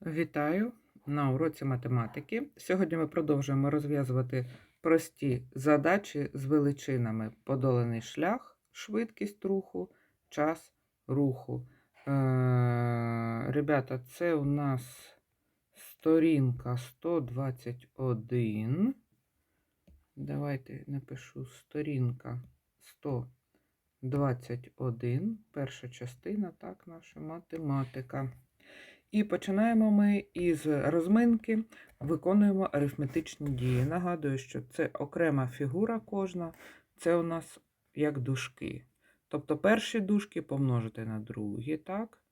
Вітаю на уроці математики. Сьогодні ми продовжуємо розв'язувати прості задачі з величинами подолений шлях, швидкість руху, час руху. Е, ребята, це у нас сторінка 121. Давайте напишу сторінка 121. Перша частина, так, наша математика. І починаємо ми із розминки, виконуємо арифметичні дії. Нагадую, що це окрема фігура кожна, це у нас як дужки. Тобто перші дужки помножити на другі, так?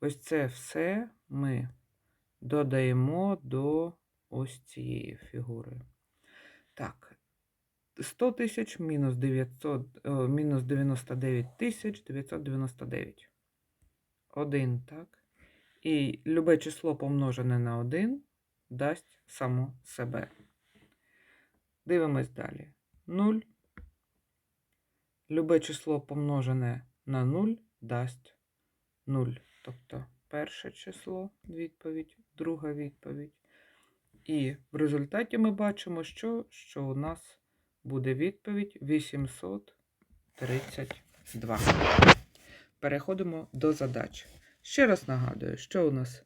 Ось це все ми додаємо до ось цієї фігури. Так, 100 тисяч мінус 900, о, мінус 99 тисяч 999. Один, так? І любе число помножене на 1 дасть само себе. Дивимось далі. 0. Любе число помножене на 0 дасть 0. Тобто перше число відповідь, друга відповідь. І в результаті ми бачимо, що, що у нас буде відповідь 832. Переходимо до задачі. Ще раз нагадую, що у нас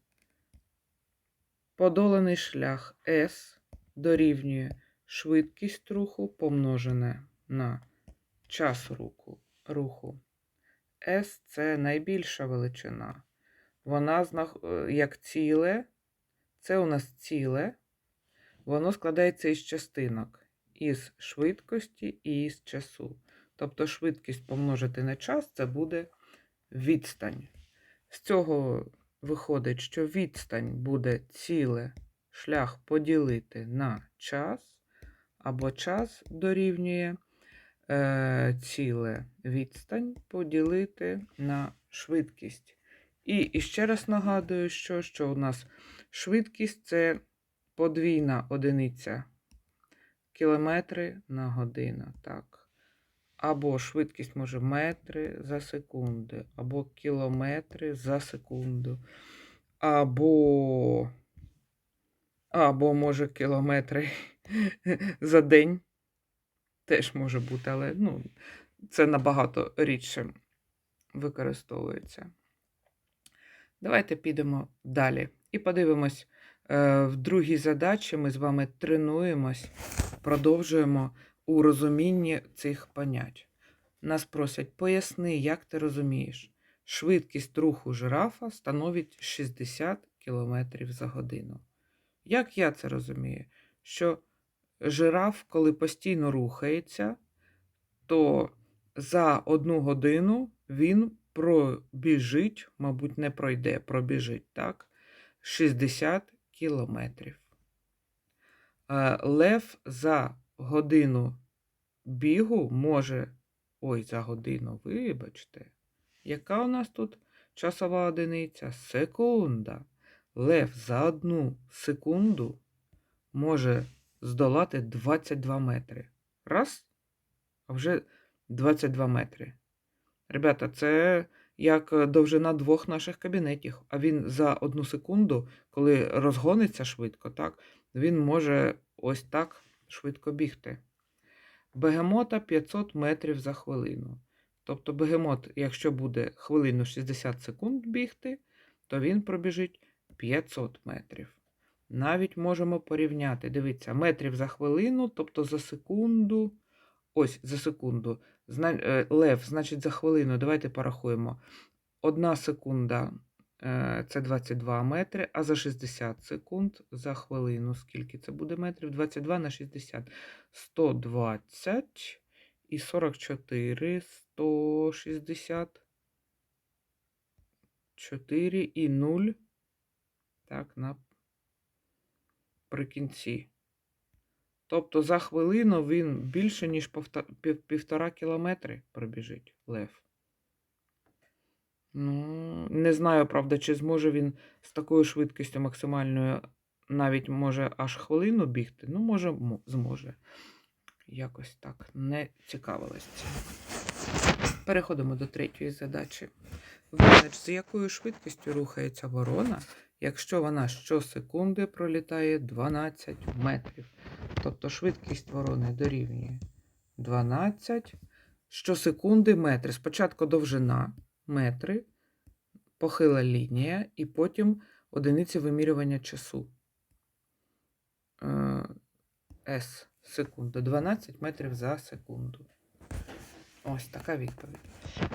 подоланий шлях S дорівнює швидкість руху помножене на час руху. руху. S це найбільша величина. Вона е, як ціле, це у нас ціле, воно складається із частинок, із швидкості і із часу. Тобто швидкість помножити на час це буде відстань. З цього виходить, що відстань буде ціле шлях поділити на час, або час дорівнює е, ціле відстань поділити на швидкість. І, і ще раз нагадую, що, що у нас швидкість це подвійна одиниця кілометри на годину. Так або швидкість може метри за секунду, або кілометри за секунду, або, або може кілометри за день. Теж може бути, але ну, це набагато рідше використовується. Давайте підемо далі і подивимось. е, В другій задачі ми з вами тренуємось, продовжуємо у розумінні цих понять. Нас просять, поясни, як ти розумієш, швидкість руху жирафа становить 60 км за годину. Як я це розумію? Що жираф, коли постійно рухається, то за одну годину він пробіжить, мабуть, не пройде, пробіжить, так? 60 кілометрів. Е, Лев за годину бігу може. Ой, за годину, вибачте. Яка у нас тут часова одиниця? Секунда. Лев за одну секунду може здолати 22 метри. Раз, а вже 22 метри. Ребята, це як довжина двох наших кабінетів. А він за одну секунду, коли розгониться швидко, так, він може ось так швидко бігти. Бегемота 500 метрів за хвилину. Тобто бегемот, якщо буде хвилину 60 секунд бігти, то він пробіжить 500 метрів. Навіть можемо порівняти. Дивіться, метрів за хвилину, тобто за секунду. Ось за секунду. Е, Лев, значить, за хвилину. Давайте порахуємо. Одна секунда це 22 метри, а за 60 секунд за хвилину. Скільки це буде метрів? 22 на 60. 120 і 44, 160. 4 і 0. Так, наприкінці. Тобто за хвилину він більше, ніж півтора кілометри пробіжить лев. Ну, не знаю, правда, чи зможе він з такою швидкістю максимальною навіть може аж хвилину бігти. Ну, може, зможе. Якось так не цікавилась цим. Переходимо до третьої задачі. Визнач, з якою швидкістю рухається ворона, якщо вона щосекунди пролітає 12 метрів. Тобто швидкість ворони дорівнює 12 щосекунди метри. Спочатку довжина метри, похила лінія, і потім одиниці вимірювання часу. Е, С секунду. 12 метрів за секунду. Ось така відповідь.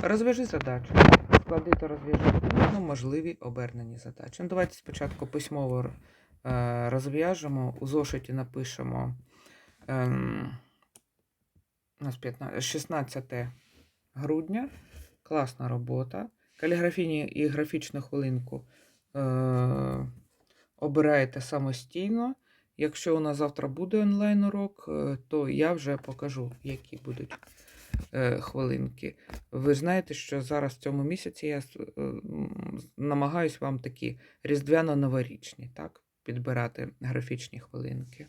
Розв'яжи задачу. Склади та розв'яжи усно можливі обернені задачі. Ну, давайте спочатку письмово е, розв'яжемо. У зошиті напишемо ем, у нас 15, 16 грудня. Класна робота. Каліграфійні і графічну хвилинку е, обираєте самостійно. Якщо у нас завтра буде онлайн-урок, е, то я вже покажу, які будуть е, хвилинки. Ви знаєте, що зараз в цьому місяці я е, намагаюсь вам такі різдвяно-новорічні, так, підбирати графічні хвилинки.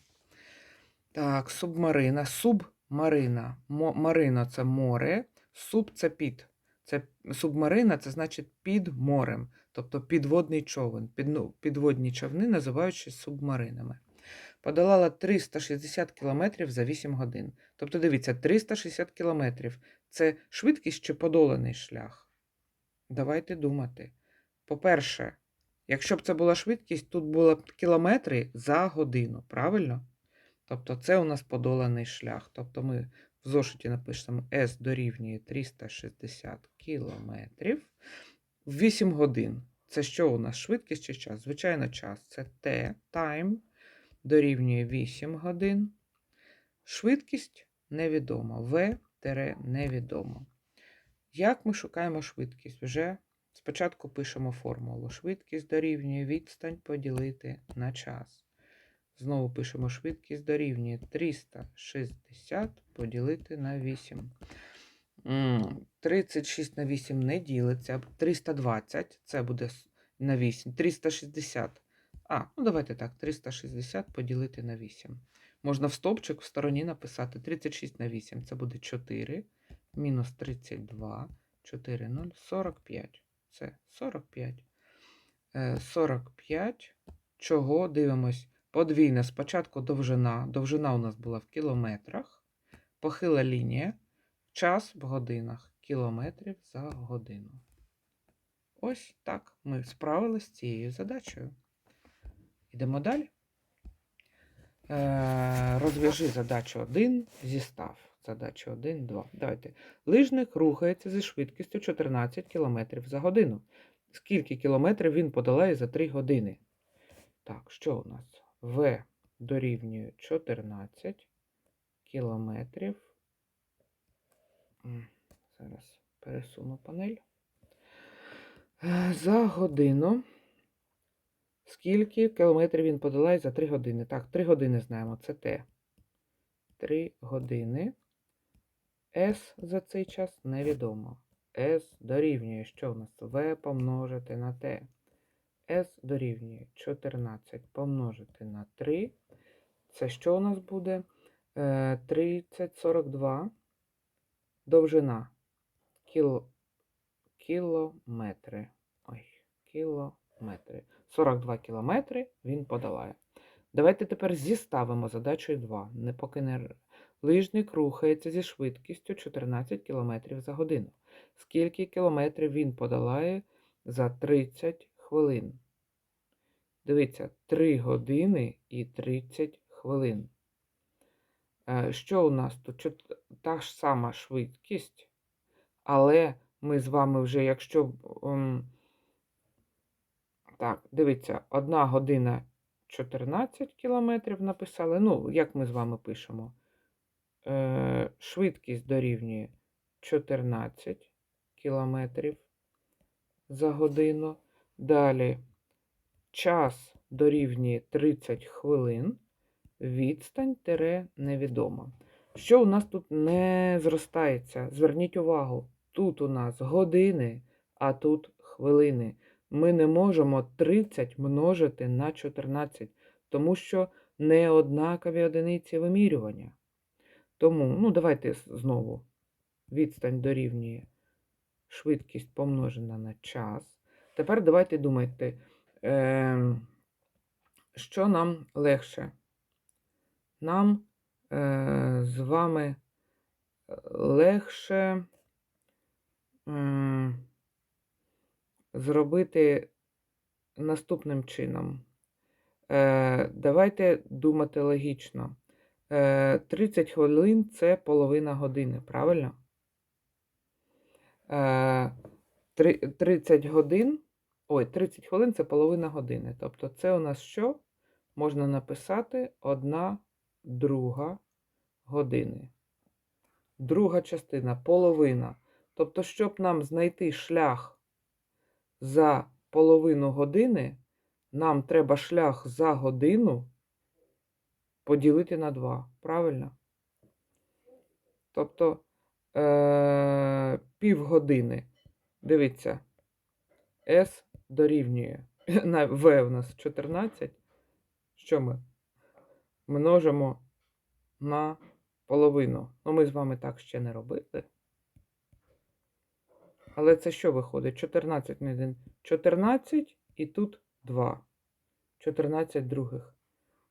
Так, субмарина. Субмарина. Марина це море, суб це під. Це субмарина це значить під морем, тобто підводний човен. Під, ну, підводні човни називаючи субмаринами. Подолала 360 км за 8 годин. Тобто, дивіться, 360 км це швидкість чи подоланий шлях? Давайте думати. По-перше, якщо б це була швидкість, тут було б кілометри за годину, правильно? Тобто це у нас подоланий шлях. Тобто ми в зошиті напишемо S дорівнює 360 кілометрів в 8 годин. Це що у нас? Швидкість чи час? Звичайно, час. Це T, time, дорівнює 8 годин. Швидкість невідома. Тире невідомо. Як ми шукаємо швидкість? Вже спочатку пишемо формулу. Швидкість дорівнює відстань поділити на час. Знову пишемо швидкість дорівнює 360 поділити на 8. 36 на 8 не ділиться. 320 це буде на 8. 360. А, ну давайте так, 360 поділити на 8. Можна в стовпчик в стороні написати 36 на 8. Це буде 4. Мінус 32. 4, 0, 45. Це 45. Е, 45. Чого дивимось? Подвійне. Спочатку довжина. Довжина у нас була в кілометрах. Похила лінія. Час в годинах. Кілометрів за годину. Ось так ми справилися з цією задачею. Йдемо далі. Е, розв'яжи задачу 1 зі став. Задача 1, 2. Давайте. Лижник рухається зі швидкістю 14 км за годину. Скільки кілометрів він подолає за 3 години? Так, що у нас? В дорівнює 14 кілометрів. Зараз пересуну панель. Е, За годину. Скільки кілометрів він подолає за 3 години? Так, 3 години знаємо, це Т. 3 години. С за цей час невідомо. С дорівнює, що в нас? В помножити на Т. С дорівнює 14 помножити на 3. Це що у нас буде? Е, 30, 42. Довжина. Кіло, кілометри. Ой, кілометри. 42 кілометри він подолає. Давайте тепер зіставимо задачою 2. Не поки не... Лижник рухається зі швидкістю 14 км за годину. Скільки кілометрів він подолає за 30 хвилин? Дивіться, 3 години і 30 хвилин. Е, Що у нас тут? Та ж сама швидкість, але ми з вами вже, якщо. ем, Так, дивіться, 1 година 14 кілометрів написали. Ну, як ми з вами пишемо? Е, Швидкість дорівнює 14 кілометрів за годину. Далі час дорівнює 30 хвилин. Відстань тире невідома. Що у нас тут не зростається? Зверніть увагу, тут у нас години, а тут хвилини. Ми не можемо 30 множити на 14, тому що не однакові одиниці вимірювання. Тому, ну, давайте знову. Відстань дорівнює швидкість помножена на час. Тепер давайте думайте, Е, що нам легше? Нам е, з вами легше м, зробити наступним чином. Е, давайте думати логічно. Е, 30 хвилин це половина години, правильно? Е, три- 30 годин, ой, 30 хвилин це половина години. Тобто це у нас що? Можна написати одна друга години. Друга частина, половина. Тобто, щоб нам знайти шлях за половину години, нам треба шлях за годину поділити на 2. Правильно? Тобто е- півгодини. Дивіться, S дорівнює. V у нас 14. Що ми? Множимо на половину. Ну, ми з вами так ще не робили. Але це що виходить? 14 на 1. 14 і тут 2. 14 других.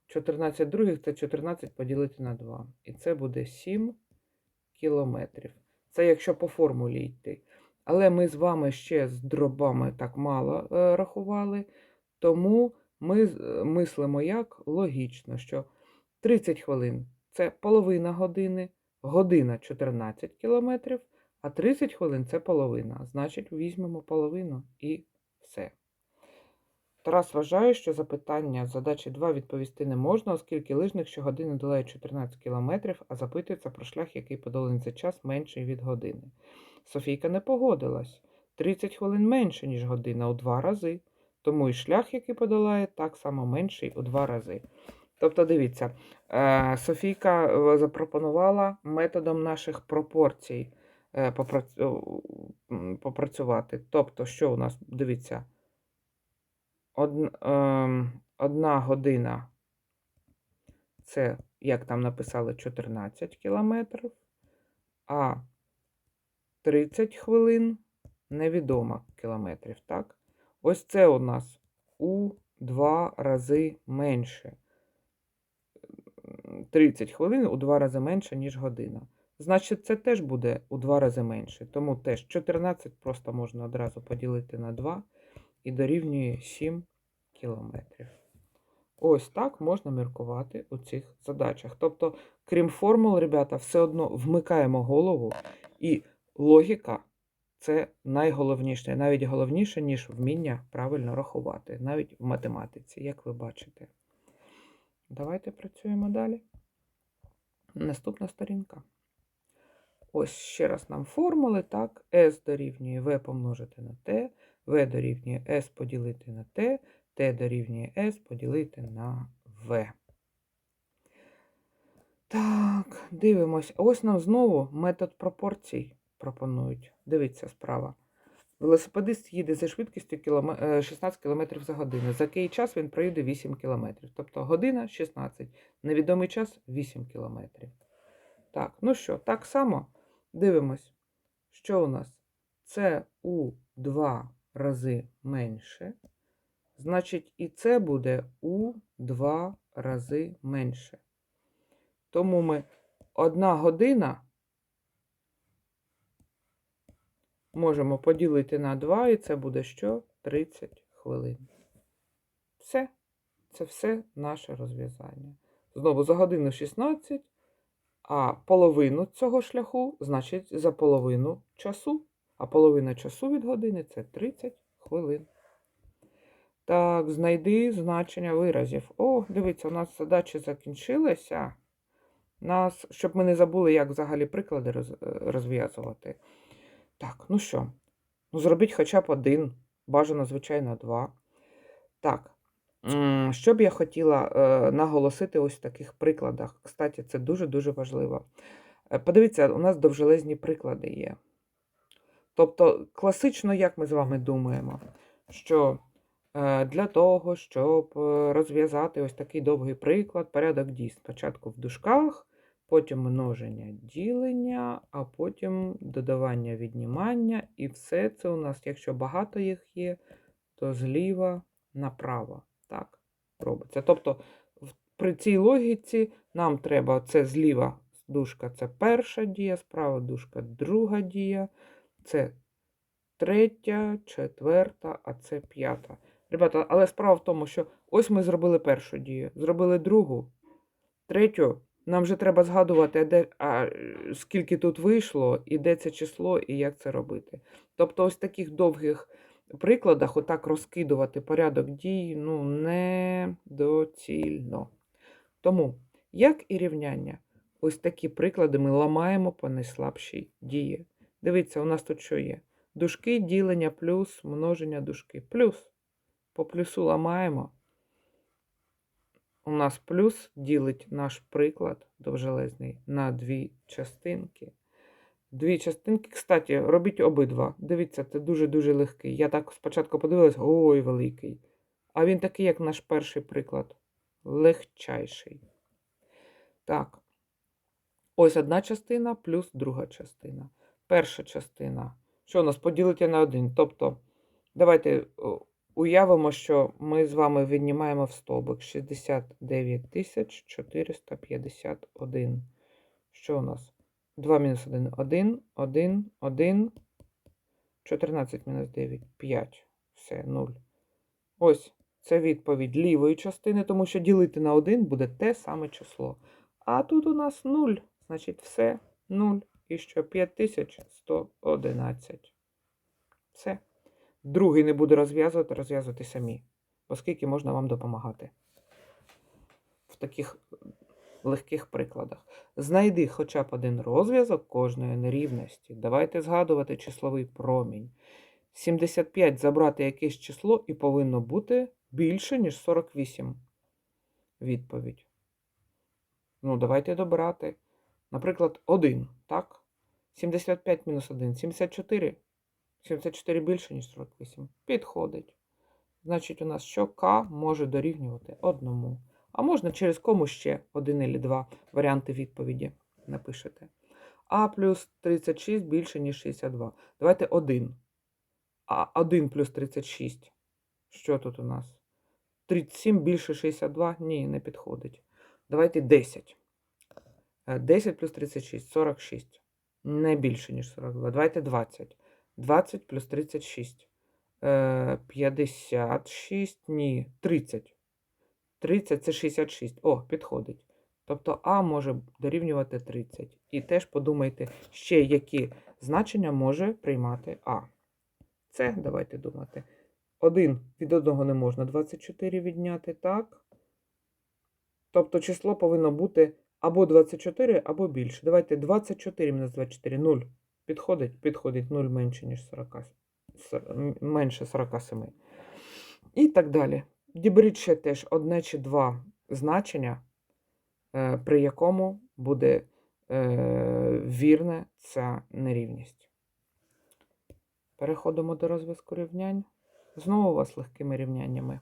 14 других це 14 поділити на 2. І це буде 7 кілометрів. Це якщо по формулі йти. Але ми з вами ще з дробами так мало е, рахували, тому ми е, мислимо як логічно, що 30 хвилин це половина години, година 14 кілометрів, а 30 хвилин це половина. Значить, візьмемо половину і все. Тарас вважає, що запитання задачі 2 відповісти не можна, оскільки лижник щогодини долає 14 кілометрів, а запитується про шлях, який подоланий за час менший від години. Софійка не погодилась. 30 хвилин менше, ніж година у два рази. Тому і шлях, який подолає, так само менший у два рази. Тобто, дивіться, е, Софійка е, запропонувала методом наших пропорцій е, попрацювати. Тобто, що у нас, дивіться, ем, одна година це, як там написали, 14 кілометрів, а 30 хвилин невідомо кілометрів, так? Ось це у нас у два рази менше. 30 хвилин у два рази менше, ніж година. Значить, це теж буде у два рази менше. Тому теж 14 просто можна одразу поділити на 2 і дорівнює 7 кілометрів. Ось так можна міркувати у цих задачах. Тобто, крім формул, ребята, все одно вмикаємо голову, і логіка це найголовніше, навіть головніше, ніж вміння правильно рахувати, навіть в математиці, як ви бачите. Давайте працюємо далі. Наступна сторінка. Ось ще раз нам формули, так, S дорівнює V помножити на T, V дорівнює S поділити на T, T дорівнює S поділити на V. Так, дивимось. Ось нам знову метод пропорцій пропонують. Дивіться справа. Велосипедист їде за швидкістю е, 16 км за годину. За який час він проїде 8 км. Тобто година 16, невідомий час 8 км. Так, ну що, так само дивимось, що у нас це у 2 рази менше. Значить, і це буде у 2 рази менше. Тому ми одна година можемо поділити на 2, і це буде що? 30 хвилин. Все. Це все наше розв'язання. Знову за годину 16, а половину цього шляху, значить, за половину часу. А половина часу від години це 30 хвилин. Так, знайди значення виразів. О, дивіться, у нас задачі закінчилися. Нас, щоб ми не забули, як взагалі приклади розв'язувати. Так, ну що, ну зробіть хоча б один, бажано, звичайно, два. Так, що б я хотіла е, наголосити ось в таких прикладах. Кстати, це дуже-дуже важливо. Е, Подивіться, у нас довжелезні приклади є. Тобто, класично, як ми з вами думаємо, що е, для того, щоб розв'язати ось такий довгий приклад, порядок дій спочатку в дужках, потім множення ділення, а потім додавання віднімання. І все це у нас, якщо багато їх є, то зліва направо. Так, робиться. Тобто при цій логіці нам треба це зліва дужка це перша дія, справа дужка друга дія, це третя, четверта, а це п'ята. Ребята, але справа в тому, що ось ми зробили першу дію, зробили другу, третю. Нам вже треба згадувати, де, а, скільки тут вийшло, і де це число, і як це робити. Тобто, ось таких довгих прикладах, отак розкидувати порядок дій, ну, недоцільно. Тому, як і рівняння, ось такі приклади ми ламаємо по найслабшій дії. Дивіться, у нас тут що є? Дужки, ділення, плюс, множення дужки. Плюс. По плюсу ламаємо. У нас плюс ділить наш приклад довжелезний на дві частинки. Дві частинки, кстати, робіть обидва. Дивіться, це дуже-дуже легкий. Я так спочатку подивилась, ой, великий. А він такий, як наш перший приклад. Легчайший. Так. Ось одна частина плюс друга частина. Перша частина. Що у нас поділити на один? Тобто, давайте уявимо, що ми з вами віднімаємо в стовбик 69 451. Що у нас? 2 мінус 1 1, 1, 1, 14 мінус 9 5. Все, 0. Ось це відповідь лівої частини, тому що ділити на 1 буде те саме число. А тут у нас 0, значить все 0. І що 5111. Все. Другий не буду розв'язувати, розв'язувати самі, оскільки можна вам допомагати. В таких легких прикладах. Знайди хоча б один розв'язок кожної нерівності. Давайте згадувати числовий промінь. 75 забрати якесь число і повинно бути більше, ніж 48. Відповідь. Ну, давайте добирати. Наприклад, 1, так? 75 мінус 1. 74. 74 більше, ніж 48. Підходить. Значить, у нас що К може дорівнювати одному. А можна через кому ще один або два варіанти відповіді напишете. А плюс 36 більше, ніж 62. Давайте 1. А 1 плюс 36. Що тут у нас? 37 більше 62? Ні, не підходить. Давайте 10. Е, 10 плюс 36 46. Не більше, ніж 42. Давайте 20. 20 плюс 36. Е, 56. Ні, 30. 30 це 66. О, підходить. Тобто А може дорівнювати 30. І теж подумайте, ще які значення може приймати А. Це давайте думати. 1 від одного не можна 24 відняти, так? Тобто число повинно бути або 24, або більше. Давайте 24 мінус 24 0. Підходить? Підходить 0 менше, ніж 40, менше 47. І так далі. Діберіть ще теж одне чи два значення, е, при якому буде е, вірна ця нерівність. Переходимо до розв'язку рівнянь. Знову вас легкими рівняннями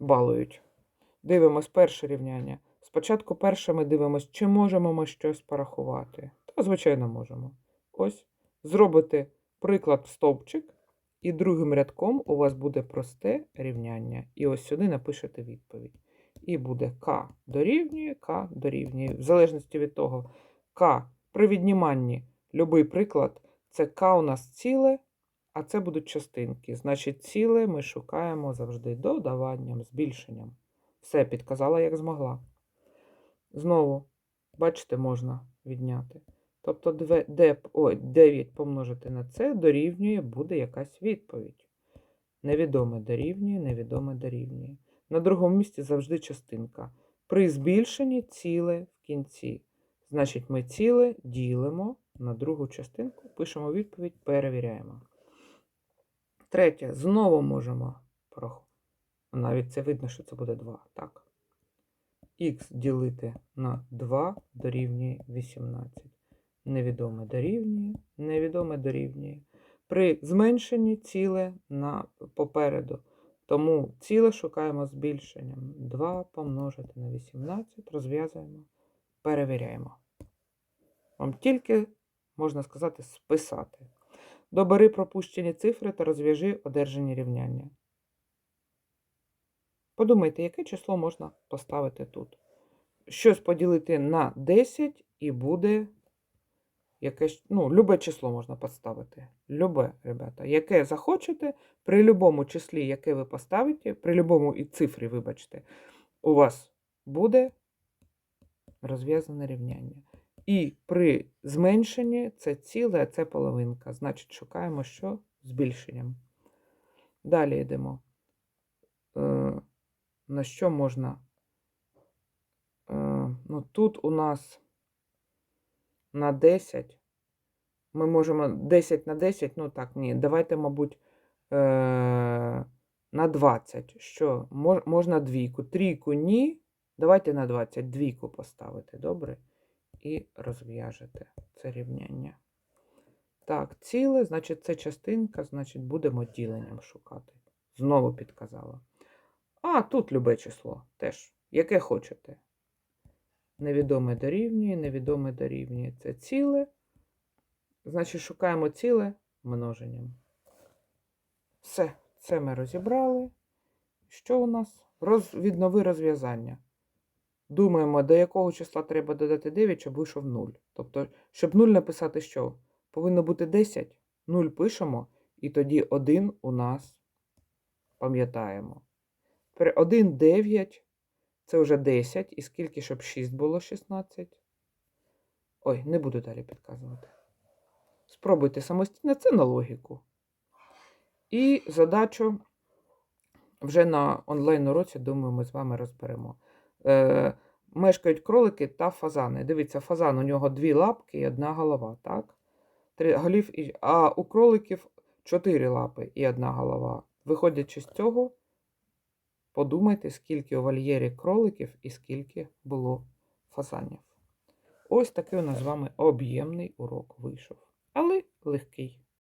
балують. Дивимось перше рівняння. Спочатку перше ми дивимось, чи можемо ми щось порахувати. Звичайно, можемо. Ось, зробите приклад в стовпчик, і другим рядком у вас буде просте рівняння. І ось сюди напишете відповідь. І буде К дорівнює, К дорівнює. В залежності від того, К при відніманні любий приклад, це К у нас ціле, а це будуть частинки. Значить, ціле ми шукаємо завжди додаванням, збільшенням. Все підказала, як змогла. Знову, бачите, можна відняти. Тобто две- де, ой, 9 помножити на це дорівнює, буде якась відповідь. Невідоме дорівнює, невідоме дорівнює. На другому місці завжди частинка. При збільшенні ціле в кінці. Значить, ми ціле ділимо на другу частинку, пишемо відповідь, перевіряємо. Третє. Знову можемо порахувати. Навіть це видно, що це буде 2. Так. Х ділити на 2 дорівнює 18. Невідоме дорівнює, невідоме дорівнює. При зменшенні ціле на попереду. Тому ціле шукаємо збільшенням. 2 помножити на 18, розв'язуємо, перевіряємо. Вам тільки, можна сказати, списати. Добери пропущені цифри та розв'яжи одержані рівняння. Подумайте, яке число можна поставити тут. Щось поділити на 10 і буде якесь, ну, любе число можна поставити. Любе, ребята. Яке захочете, при любому числі, яке ви поставите, при любому і цифрі, вибачте, у вас буде розв'язане рівняння. І при зменшенні це ціле, а це половинка. Значить, шукаємо що? Збільшенням. Далі йдемо. Е, на що можна? Е, ну, тут у нас на 10. Ми можемо 10 на 10, ну так, ні. Давайте, мабуть, е, на 20. Що? Мож, можна двійку. Трійку ні. Давайте на 20 двійку поставити, добре? І розв'яжете це рівняння. Так, ціле, значить, це частинка, значить, будемо діленням шукати. Знову підказала. А, тут любе число теж. Яке хочете. Невідоме дорівнює, невідоме дорівнює. Це ціле. Значить, шукаємо ціле множенням. Все, це ми розібрали. Що у нас? Роз... Віднови розв'язання. Думаємо, до якого числа треба додати 9, щоб вийшов 0. Тобто, щоб 0 написати що? Повинно бути 10. 0 пишемо, і тоді 1 у нас пам'ятаємо. 1, 9, це вже 10. І скільки, щоб 6 було 16? Ой, не буду далі підказувати. Спробуйте самостійно, це на логіку. І задачу вже на онлайн-уроці, думаю, ми з вами розберемо. Е, мешкають кролики та фазани. Дивіться, фазан у нього дві лапки і одна голова, так? Три голів, і... А у кроликів чотири лапи і одна голова. Виходячи з цього, подумайте, скільки у вольєрі кроликів і скільки було фазанів. Ось такий у нас з вами об'ємний урок вийшов. Але легкий.